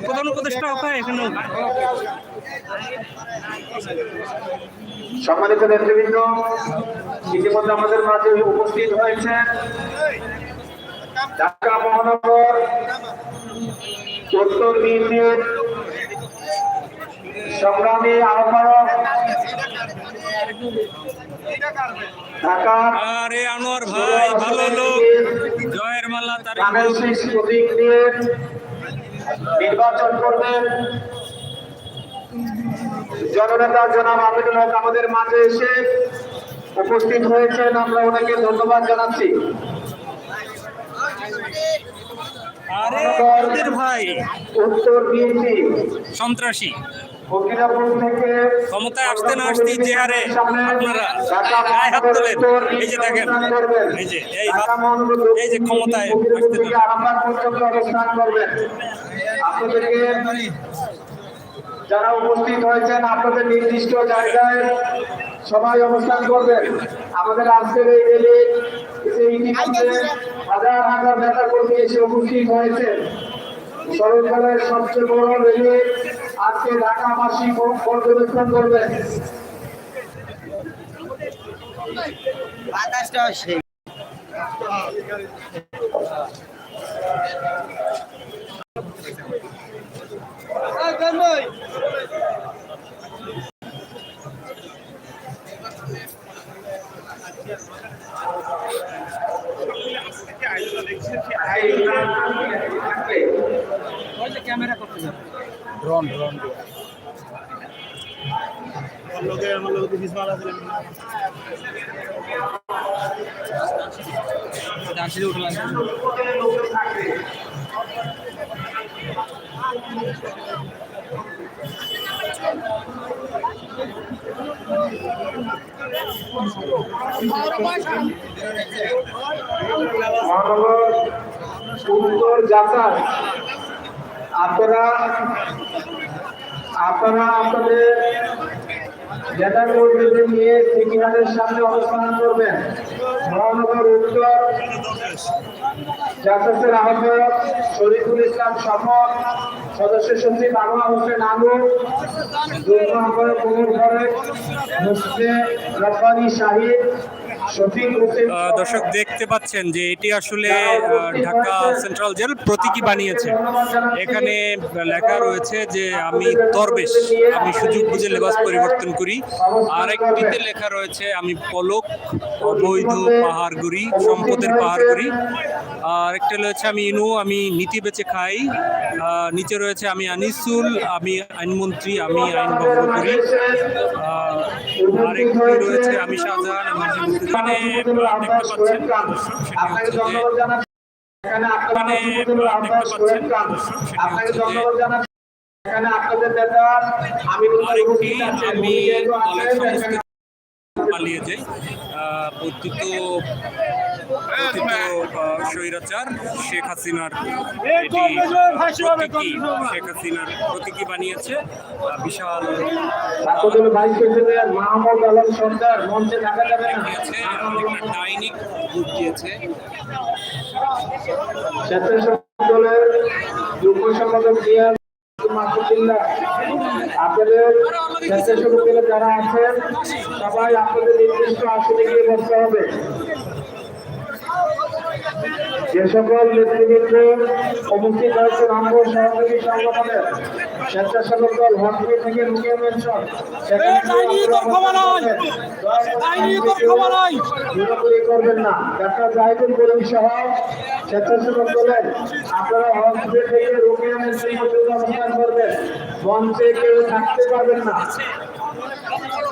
প্রধান উপদেষ্টা সম্মানিত নেতৃবৃন্দ, ইতিমধ্যে আমাদের মাঝে উপস্থিত হয়েছে ঢাকা মহানগর উত্তর বিএনপির সংগ্রামী আহ্বায়ক আরে আনোয়ার ভাই ভালো লোক। জয়ের মালা তার নির্বাচন করবেন। জননেতা জনাব আমিনুল হক আমাদের মাঝে এসে উপস্থিত হয়েছেন। আমরা ওনাকে ধন্যবাদ জানাচ্ছি। আরে ভাই। উত্তর বিএনপি সন্ত্রাসী। ক্ষমতায় আসতে না আসতেই যে হারে আপনারা গায়ে হাত তোলেন। এই যে দেখেন এই যে এই হাত এই যে ক্ষমতায় আসতে যারা উপস্থিত হয়েছেন আপনাদের নির্দিষ্ট জায়গায় সবাই অবস্থান করবেন। আমাদের আজকের এই রেলি ইতিমধ্যে হাজার হাজার নেতা কর্মী এসে উপস্থিত হয়েছে সরকারের সবচেয়ে বড় রেলি আজকে ঢাকাবাসী পর্যবেক্ষণ করবেন বাতাসটা সেই। মহানগর উত্তর আপনারা আপনারা আপনাদের নেতা কর্মীদের নিয়ে সিকিহারের সামনে অবস্থান করবেন। মহানগর উত্তর জাসাসের আহ্বায়ক শরীফুল ইসলাম সফর সদস্য সচিব আনোয়ার হোসেন আলু যুগ্ম আহ্বায়ক মুসলিম রব্বানি শাহিদ দর্শক দেখতে পাচ্ছেন যে এটি আসলে ঢাকা সেন্ট্রাল জেল প্রতীকী বানিয়েছে। এখানে লেখা রয়েছে যে আমি তরবেশ, আমি সুযোগ বুঝে লেবাস পরিবর্তন করি। আর একটিতে লেখা রয়েছে, আমি পলক, অবৈধ পাহাড় করি সম্পদের পাহাড় করি আর একটা রয়েছে, আমি ইনু, আমি নীতি বেঁচে খাই। নিচে রয়েছে, আমি আনিসুল, আমি আইনমন্ত্রী, আমি আইন ভঙ্গ করি। আরেকটি রয়েছে, আমি শাহজাহান, আমি এখানে আপনাকে ধন্যবাদ জানাচ্ছি। এখানে আপনাদের আপনাকে ধন্যবাদ জানাচ্ছি। এখানে আপনাদের নেতা আমিনুল হক আরেকটি উপস্থিত আছেন। আমি পালিয়ে যাই। আহ, স্বৈরাচার শেখ হাসিনার প্রতীকী শেখ হাসিনার প্রতীকী বানিয়েছে। বিশাল যাবে ডাইনিক রূপ দিয়েছে। দলের যুগ্ম সম্পাদক জিয়া মাহমুদুল্লাহ আপনাদের স্বেচ্ছাসেবক যারা আছেন সবাই আপনাদের নির্দিষ্ট আসনে গিয়ে বসতে হবে। যে সকল নেতৃবৃন্দ উপস্থিত হয়েছেন অঙ্গ সহযোগী সংগঠনের স্বেচ্ছাসেবক দল হকি থেকে মেনশন পুরোপুরি করবেন না। ডাক্তার জাহিদুল করিম সহ স্বেচ্ছাসেবক দলের আপনারা হসপিটাল থেকে রুকিয়া মেনশন পর্যন্ত অবস্থান করবেন। মঞ্চে কেউ থাকতে পারবেন না।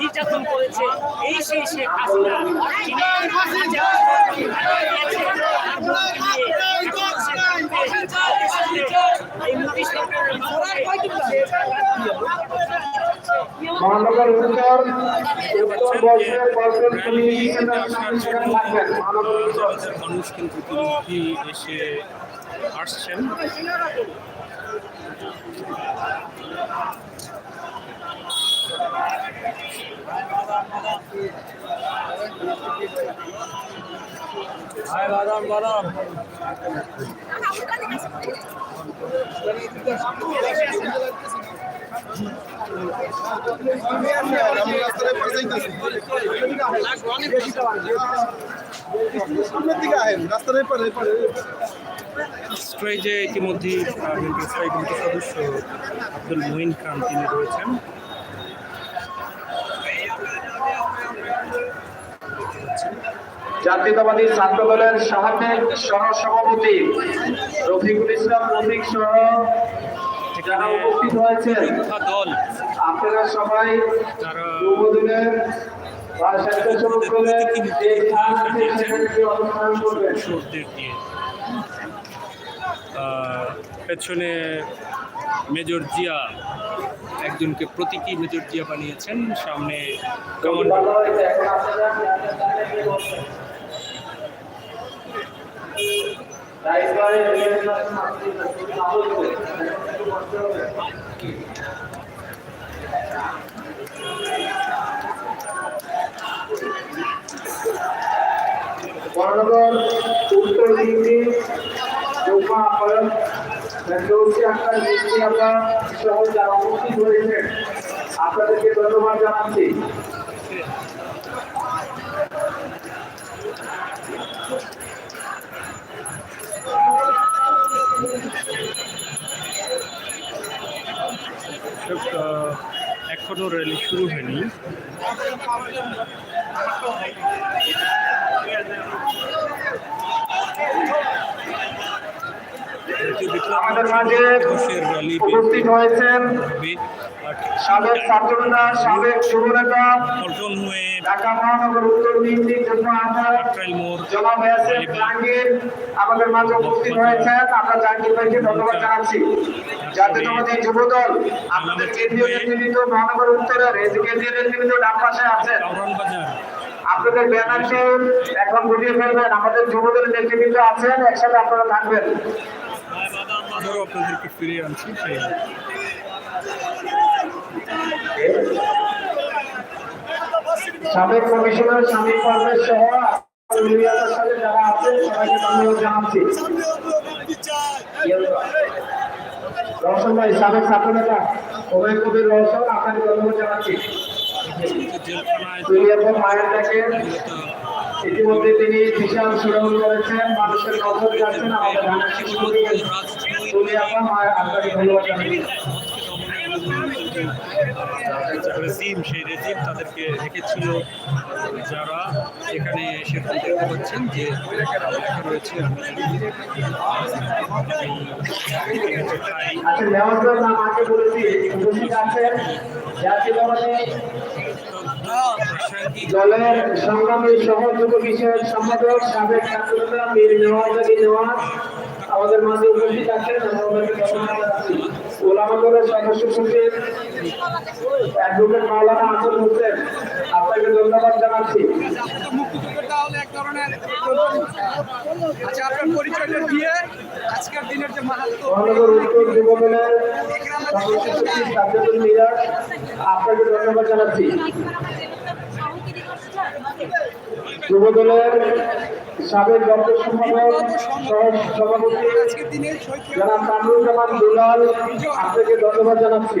নির্যাতন করেছে এই সেই শেখ হাসিনা এই মুক্তি সরকারের মহানগর উত্তর উত্তর বর্ষের মানুষ কিন্তু প্রতিনিধি এসে আসছেন। এপারে এপারে ইতিমধ্যেই কমিটির সদস্য আব্দুল মুহিন খান তিনি রয়েছেন। জাতীয়তাবাদী ছাত্র দলের সাহায্যের সহ সভাপতি রফিকুল ইসলাম রফিক সহ যারা উপস্থিত হয়েছেন। দল আপনারা সবাই আহ, পেছনে মেজর জিয়া একজনকে প্রতীকী মেজর জিয়া বানিয়েছেন। সামনে কমান্ডো ভালো হয়েছে এখন আপনারা স্থানে গিয়ে বসবেন। রাইটবারে রেলওয়ে স্টেশন আসছে, একটু আলো দেবে। একটু বসতে হবে। মহানগর উত্তর দিকে জুম্মা আহ্বায়ক ফেরদৌসি আক্তার, মিষ্টি আব্বা সহ যারা উপস্থিত হয়েছেন, আপনাদেরকে ধন্যবাদ জানাচ্ছি। এখনও র্যালি শুরু হয়নি জাতীয় বিপ্লব আমাদের মাঝে উপস্থিত হয়েছেন সাবেক ছাত্রনেতা সাবেক হয়ে ঢাকা মহানগর উত্তর তিনটি যুগ্ম আহ্বায়ক জনাব ইয়াসিন জাহাঙ্গীর আমাদের মাঝে উপস্থিত হয়েছেন। আমরা জাহাঙ্গীর ভাইকে ধন্যবাদ জানাচ্ছি। জাতীয়তাবাদী যুবদল আপনাদের কেন্দ্রীয় নেতৃবৃন্দ মহানগর উত্তরের কেন্দ্রীয় নেতৃবৃন্দ ডান পাশে আছেন। আপনাদের ব্যানারটি এখন বুঝিয়ে ফেলবেন। আমাদের যুবদলের নেতৃবৃন্দ আছেন। একসাথে আপনারা থাকবেন। আবারও আপনাদেরকে ফিরিয়ে আনছি সেই সাবেক কমিশনার স্বামী পারভেজ সহ সাথে যারা আছেন সবাইকে ধন্যবাদ জানাচ্ছি। রওশন ভাই সাবেক ছাত্রনেতা ওবায়দ কবির রওশন আপনাকে ধন্যবাদ জানাচ্ছি। মায়ের দেখেন ইতিমধ্যে তিনি বিশাল সুরঙ্গ করেছেন মানুষের নজর যাচ্ছেন আমাদের ধানের মায়ের আপনাকে ধন্যবাদ রেজিম সেই রেজিম তাদেরকে রেখেছিল যারা এখানে সেখানে দেখতে পাচ্ছেন যে লেখা রয়েছে আচ্ছা নেওয়ার নাম আগে বলেছি উপস্থিত আছেন জাতীয়তাবাদী দলের সংগ্রামী সহযোগ বিষয়ক সম্পাদক, সাবেক ছাত্রনেতা মীর নেওয়াজ আলী নেওয়াজ, আমাদের মাঝে উপস্থিত আছেন আমরা ওনাকে ধন্যবাদ ওলামা দলের সদস্য সচিব অ্যাডভোকেট মাওলানা আসল হোসেন। আপনাকে ধন্যবাদ জানাচ্ছি। ধরনের আচ্ছা আপনার পরিচয়টা দিয়ে আজকের দিনের যে মাহাত্ম আপনাকে ধন্যবাদ জানাচ্ছি। যুব দলের সাবেক দপ্তর সম্পাদক সভাপতি কামরুজ্জামান দুলাল আপনাকে ধন্যবাদ জানাচ্ছি।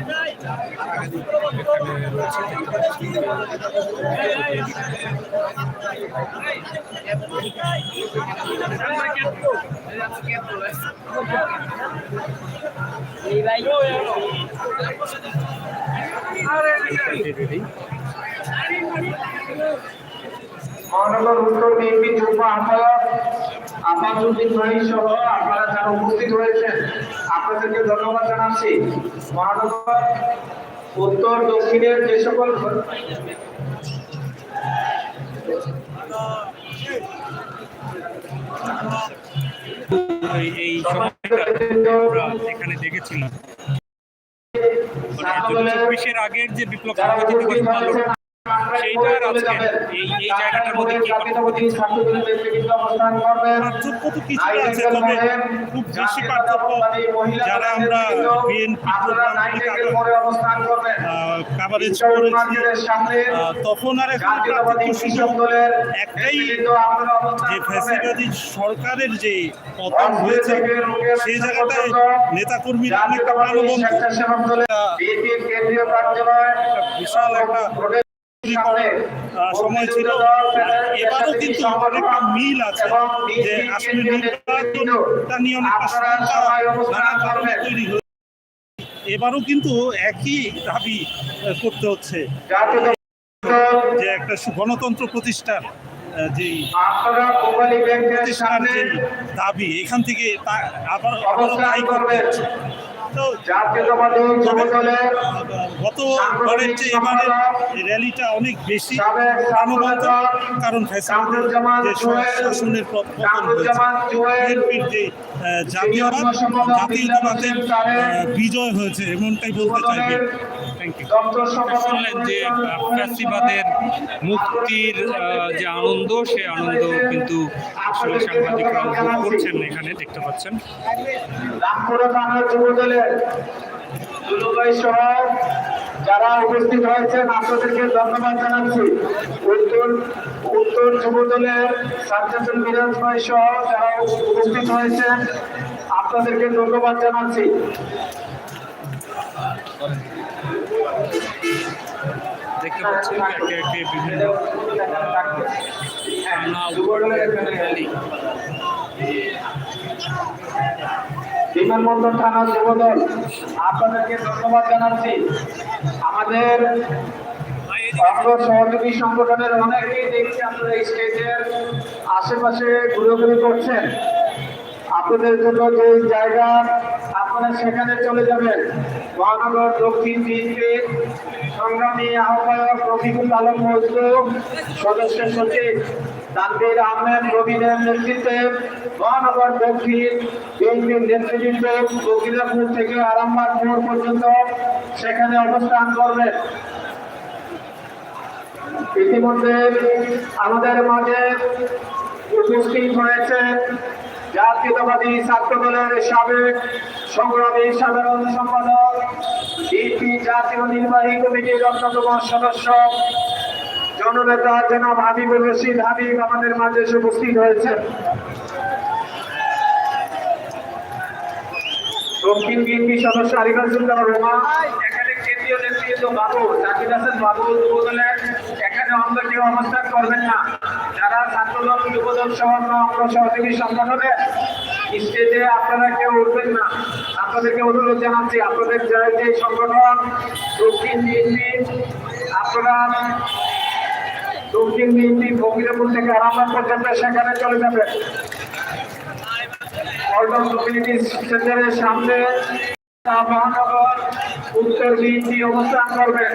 আপনি কিছু বলতেন মহানগর উত্তর বিএনপি যুগ্ম আহ্বায়ক আব্বাসুদ্দিন ভাই সহ আপনারা যারা উপস্থিত হয়েছেন আপনাদেরকে ধন্যবাদ জানাচ্ছি মহানগর উত্তর দক্ষিণের যে সকল এই- এখানে দেখেছিলাম মানে চব্বিশের আগের যে বিপ্লব পার্থক্য তো আছে তবে খুব বেশি পার্থক্য যারা আমরা বিএনপি কাভারেজ করেছি। তখন আর এখন পার্থক্য একটাই যে ফ্যাসিবাদী সরকারের যে পতন হয়েছে সেই জায়গাটায় নেতাকর্মীরা অনেক জাতীয়তাবাদী প্রাণবন্ত। বিশাল একটা সময় ছিল। এবারও কিন্তু অনেকটা মিল আছে যে আসলে নির্বাচনটা নিয়ে নানা কারণে তৈরি হয়েছে। এবারও কিন্তু একই দাবি করতে হচ্ছে। যে একটা গণতন্ত্র প্রতিষ্ঠার যেই আপনারা প্রতিষ্ঠার যে দাবি এখান থেকে আবার আবারও তাই করতে হচ্ছে। তো জাতীয়তাবাদী যুব দলের গত চেয়ে এবারের র্যালিটা অনেক বেশি প্রাণবন্ত কারণ ফ্যাসিলিটি কামরুজ্জামান যে শাসনের পতন হয়েছে। বিএনপির যে জাতীয়বাদ জাতীয়তাবাদের বিজয় হয়েছে এমনটাই বলতে চাইবে। শুনলেন যে ফ্যাসিবাদের মুক্তির যে আনন্দ সে আনন্দ কিন্তু আসলে সাংবাদিকরা উপভোগ করছেন এখানে দেখতে পাচ্ছেন। যারা উপস্থিত হয়েছেন আপনাদেরকে ধন্যবাদ জানাচ্ছি। উত্তর উত্তর যুব দলের সাজ্জাদুল মিরাজ ভাই সহ যারা উপস্থিত হয়েছেন আপনাদেরকে ধন্যবাদ জানাচ্ছি। দেখতে পাচ্ছেন একে একে বিভিন্ন থানা বিমানবন্দর থানার যুবদল, আপনাদেরকে ধন্যবাদ জানাচ্ছি। আমাদের সহযোগী সংগঠনের অনেকেই দেখছি আপনারা স্টেজের আশেপাশে ঘুরে ঘুরে করছেন। আপনাদের জন্য যে জায়গা আপনারা সেখানে চলে যাবেন। মহানগর দক্ষিণ বিএনপি সংগ্রামী আহ্বায়ক রফিকুল আলম মজলু সদস্য সচিব তানভীর আহমেদ রবিনের নেতৃত্বে মহানগর দক্ষিণ বিএনপির নেতৃবৃন্দ বকিলাপুর থেকে আরামবাগ মোড় পর্যন্ত সেখানে অবস্থান করবেন। ইতিমধ্যে আমাদের মাঝে উপস্থিত হয়েছে জাতীয়তাবাদী ছাত্র দলের সাবেক সংগ্রামী সাধারণ সম্পাদক, বিএনপি জাতীয় নির্বাহী কমিটির অন্যতম সদস্য, জননেতা জনাব হাবিবুর রশিদ হাবিব আমাদের মাঝে উপস্থিত হয়েছে দক্ষিণ বিএনপি সদস্য আরিফাজুল্লাহ রোমা, এখানে কেন্দ্রীয় নেতৃত্ব বাবু জাকির হাসান বাবু অন্য কেউ অবস্থান করবেন না। যারা ছাত্রদল, যুবদল সহ অঙ্গ সহযোগী সংগঠনের স্টেজে আপনারা কেউ উঠবেন না। আপনাদেরকে অনুরোধ জানাচ্ছি, আপনাদের যে সংগঠন, দক্ষিণ বিএনপি, আপনারা দক্ষিণ বিএনপি, ফকিরাপুর থেকে আরামবাগ পর্যন্ত সেখানে চলে যাবেন। পল্টন কমিউনিটি সেন্টারের সামনে মহানগর, উত্তর বিএনপি অবস্থান করবেন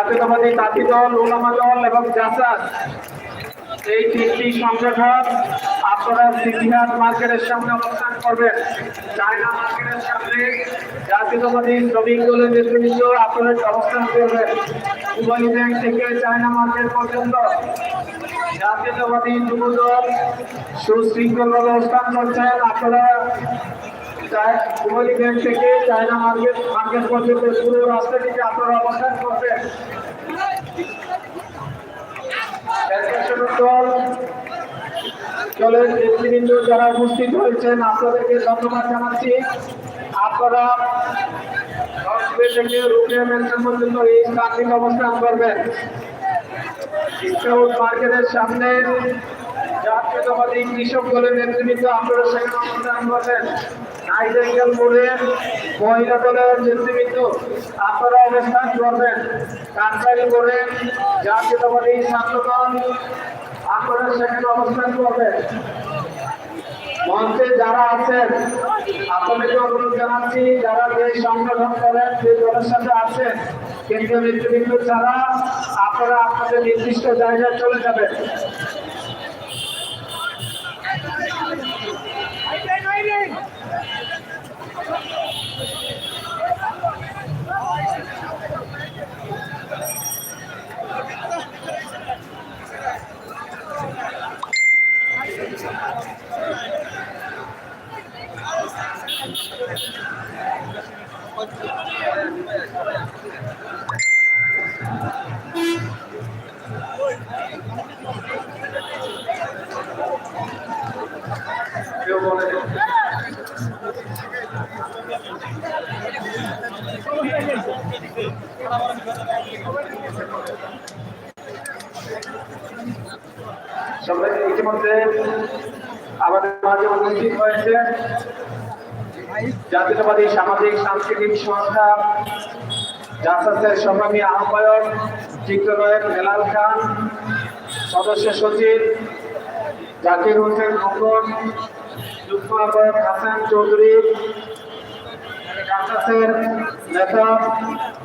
জাতীয়তাবাদী তাঁতি দল ওলামা দল এবং জাসাদ। এই তিনটি সংগঠন আপনারা সিটিহাট মার্কেটের সামনে অবস্থান করবেন। চায়না মার্কেটের সামনে জাতীয়তাবাদী শ্রমিক দলের নেতৃত্ব আপনারা অবস্থান করবেন। উভয় ব্যাংক থেকে চায়না মার্কেট পর্যন্ত জাতীয়তাবাদী যুবদল সুশৃঙ্খলভাবে অবস্থান করছেন। আপনারা থেকে চায়না মার্কেট মার্কেট পর্যন্ত আপনারা অবস্থান করবেন? দলের যারা উপস্থিত হয়েছেন, আপনাদেরকে ধন্যবাদ জানাচ্ছি। আপনারা থেকে পর্যন্ত এই স্থানটিতে অবস্থান করবেন। মার্কেটের সামনে জাতীয়তাবাদী কৃষক দলের নেতৃবৃন্দ আপনারা সেখানে অবস্থান করবেন। নাইজেঙ্গেল মোড়ে মহিলা দলের নেতৃবৃন্দ আপনারা অবস্থান করবেন। কানসারি মোড়ে জাতীয়তাবাদী ছাত্রদল আপনারা সেখানে অবস্থান করবেন। মঞ্চে যারা আছেন, আপনাদেরকে অনুরোধ জানাচ্ছি, যারা যে সংগঠন করেন যে দলের সাথে আছেন, কেন্দ্রীয় নেতৃবৃন্দ ছাড়া আপনারা আপনাদের নির্দিষ্ট জায়গায় চলে যাবেন। ইতিমধ্যে আমাদের মাঝে উপস্থিত হয়েছে জাতীয়তাবাদী সামাজিক সাংস্কৃতিক সংস্থা জাসাসের সংগ্রামী আহ্বায়ক চিত্রনায়ক মেলাল খান, সদস্য সচিব জাকির হোসেন খোকন যুগ্ম আহ্বায়ক হাসান চৌধুরী নেতা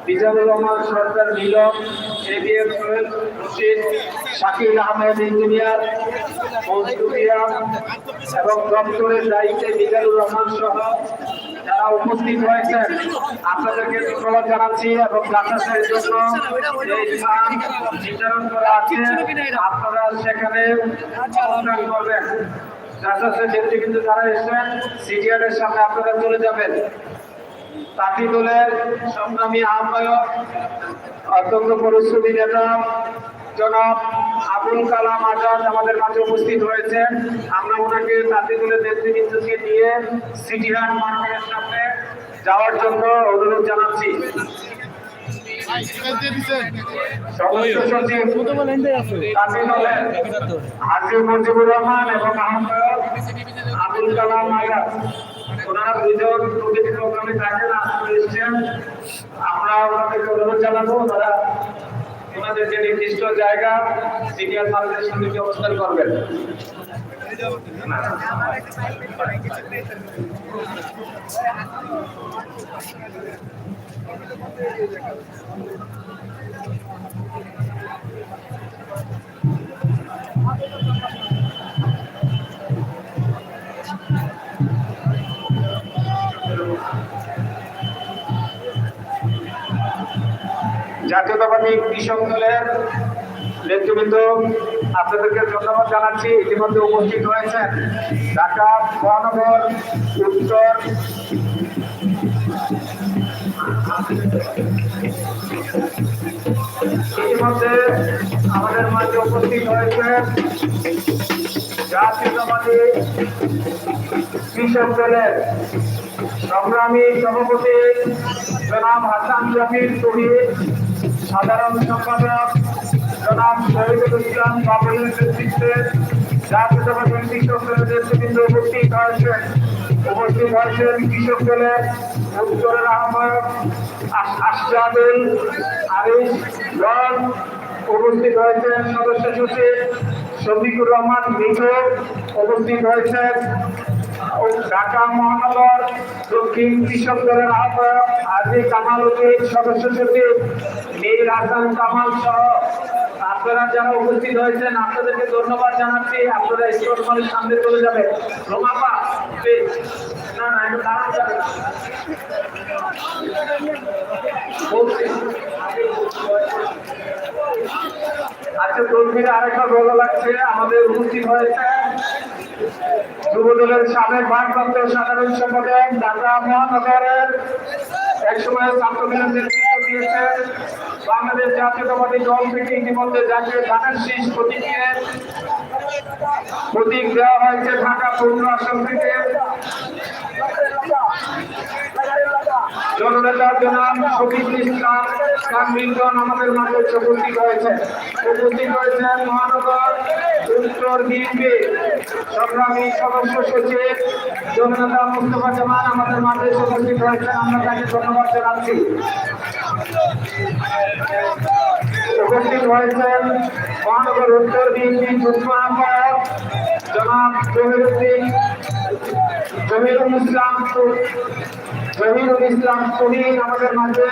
মিজানুর রহমান, সরকার মিলন এবিএম, সোহেল রশিদ, শাকিল আহমেদ, ইঞ্জিনিয়ার এবং দপ্তরের দায়িত্বে মিজানুর রহমান সহ যারা উপস্থিত হয়েছেন, আপনাদেরকে ধন্যবাদ জানাচ্ছি এবং জাসাসের জন্য নির্ধারণ করা আছে। আপনারা সেখানে অবস্থান করবেন। জাসাসের নেতৃবৃন্দ যারা এসেছেন সিটিআরের সামনে আপনারা চলে যাবেন। পার্টি দলের সংগ্রামী আহ্বায়ক অত্যন্ত পরিশ্রমী নেতা জনাব আবুল কালাম আজাদ আমাদের মাঝে উপস্থিত হয়েছেন। আমরা ওনাকে দলের নেতৃবৃন্দকে নিয়ে সিটিহাট মার্কেটের সামনে যাওয়ার জন্য অনুরোধ জানাচ্ছি। মুজিবুর রহমান এবং আহ্বায়ক আবুল কালাম আজাদ। ওনারা দুজন প্রকৃতি প্রোগ্রামে থাকেন আসলে এসছেন। আমরা ওনাদেরকে অনুরোধ জানাব, ওনারা ওনাদের যে নির্দিষ্ট জায়গা সিনিয়র মানুষের সঙ্গে অবস্থান করবেন। জাতীয়তাবাদী কৃষক দলের নেতৃবৃন্দ, আপনাদেরকে ধন্যবাদ জানাচ্ছি। ইতিমধ্যে উপস্থিত হয়েছেন ঢাকা মহানগর উত্তর ইতিমধ্যে আমাদের মাঝে উপস্থিত হয়েছে জাতীয়তাবাদী কৃষক দলের সংগ্রামী সভাপতি জনাব হাসান জাফির শহীদ সাধারণ সম্পাদক জনাব শহীদুল ইসলাম বাবুলের নেতৃত্বে জাতীয়তাবাদী কৃষক দলের নেতৃবৃন্দ উপস্থিত হয়েছেন। উপস্থিত হয়েছেন কৃষক দলের উত্তরের আহ্বায়ক আশ- আশরাফুল আরিফ রন। উপস্থিত হয়েছেন সদস্য সচিব শফিকুর রহমান মিঠু। উপস্থিত হয়েছেন ঢাকা মহানগর কামাল সহ আপনারা উপস্থিত হয়েছেন, আপনাদেরকে ধন্যবাদ জানাচ্ছি। আপনারা যাবেন। না না আচ্ছা কর্মীরা আরেকটা ভালো লাগছে, আমাদের উপস্থিত হয়েছে যুবদলের সাবেক ভারপ্রাপ্ত সাধারণ সম্পাদক ঢাকা মহানগরের একসময় ছাত্রদলের নেতৃত্ব দিয়েছেন। বাংলাদেশ জাতীয়তাবাদী দল থেকে ইতিমধ্যে জাতীয় ধানের শীষ প্রতীকে প্রতীক দেওয়া হয়েছে ঢাকা পূর্ণ আসন থেকে। জননেতা জনাব শফিক ইসলাম কামিলগণ আমাদের মাঝে উপস্থিত হয়েছে। উপস্থিত হয়েছেন মহানগর উত্তর বিএনপি সংগ্রামী সদস্য সচিব জননেতা মুস্তফা জামান আমাদের মাঝে উপস্থিত হয়েছেন। আমরা তাকে ধন্যবাদ জানাচ্ছি। উপস্থিত হয়েছেন মহানগর উত্তর বিএনপি যুগ্ম আহ্বায়ক জনাব জহিরুদ্দিন জহিরুল ইসলাম জহিরুল ইসলাম তুহিন আমাদের মাঝে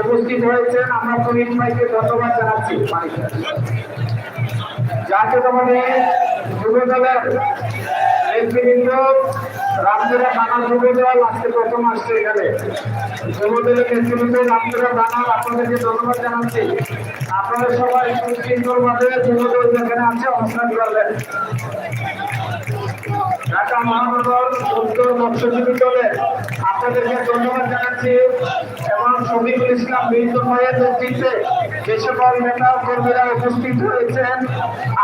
উপস্থিত হয়েছেন। আমরা তুহিন ভাইকে ধন্যবাদ জানাচ্ছি। জাতীয়তাবাদী যুব দলের নেতৃবৃন্দ রামপুরা থানা যুব দল আজকে প্রথম আসছে এখানে। যুব দলের নেতৃবৃন্দ রামপুরা থানা আপনাদেরকে ধন্যবাদ জানাচ্ছি। আপনারা সবাই সুশৃঙ্খল ভাবে যুব দল যেখানে আছে অবস্থান করবেন ঢাকা মহানগর উত্তর মৎস্যজীবী দলে আপনাদেরকে ধন্যবাদ জানাচ্ছি এবং শফিকুল ইসলাম মিহিত ভাইয়ের নেতৃত্বে যে সকল নেতা কর্মীরা উপস্থিত হয়েছেন,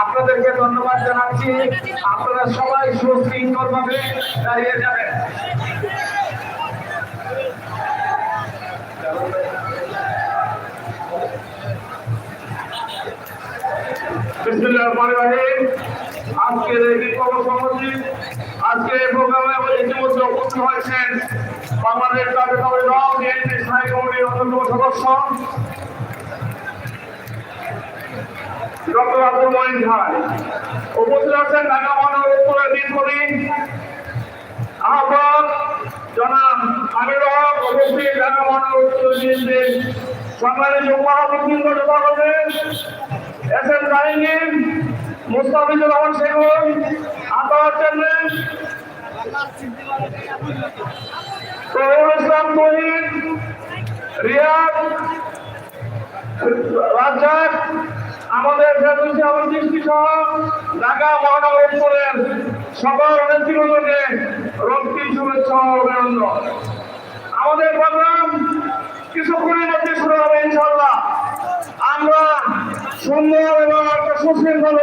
আপনাদেরকে ধন্যবাদ জানাচ্ছি। আপনারা সবাই সুশৃঙ্খল ভাবে দাঁড়িয়ে যাবেন। বিসমিল্লাহির রহমানির রহিম। আজকের এই বিপ্লব সমাজী আজকে এই প্রোগ্রামে ইতিমধ্যে উপস্থিত হয়েছেন বাংলাদেশ জাতীয়তাবাদী দল বিএনপি স্থায়ী কমিটির অন্যতম সদস্য, ডক্টর আব্দুল মহিন ভাই। উপস্থিত আছেন ঢাকা মহানগর উত্তরের বিপ্লবী আহ্বায়ক জনাব আমির হক, উপস্থিত ঢাকা মহানগর উত্তর বিএনপি সম্মানিত মহাপ্রতিনিধি সভাপতি S M Jahin Mustafizur Rahman Segun chairman Tarul Islam Tohid, Riyad, Razzak, আমাদের ফেরদৌসি আবুল দৃষ্টি সহ ঢাকা মহানগর উত্তরের সকল নেতৃবৃন্দকে রক্তিম শুভেচ্ছা অভিনন্দন। আমাদের প্রোগ্রাম কিছুক্ষণের মধ্যে শুরু হবে ইনশাল্লাহ আমরা সুন্দর এবং একটা সুশৃঙ্খল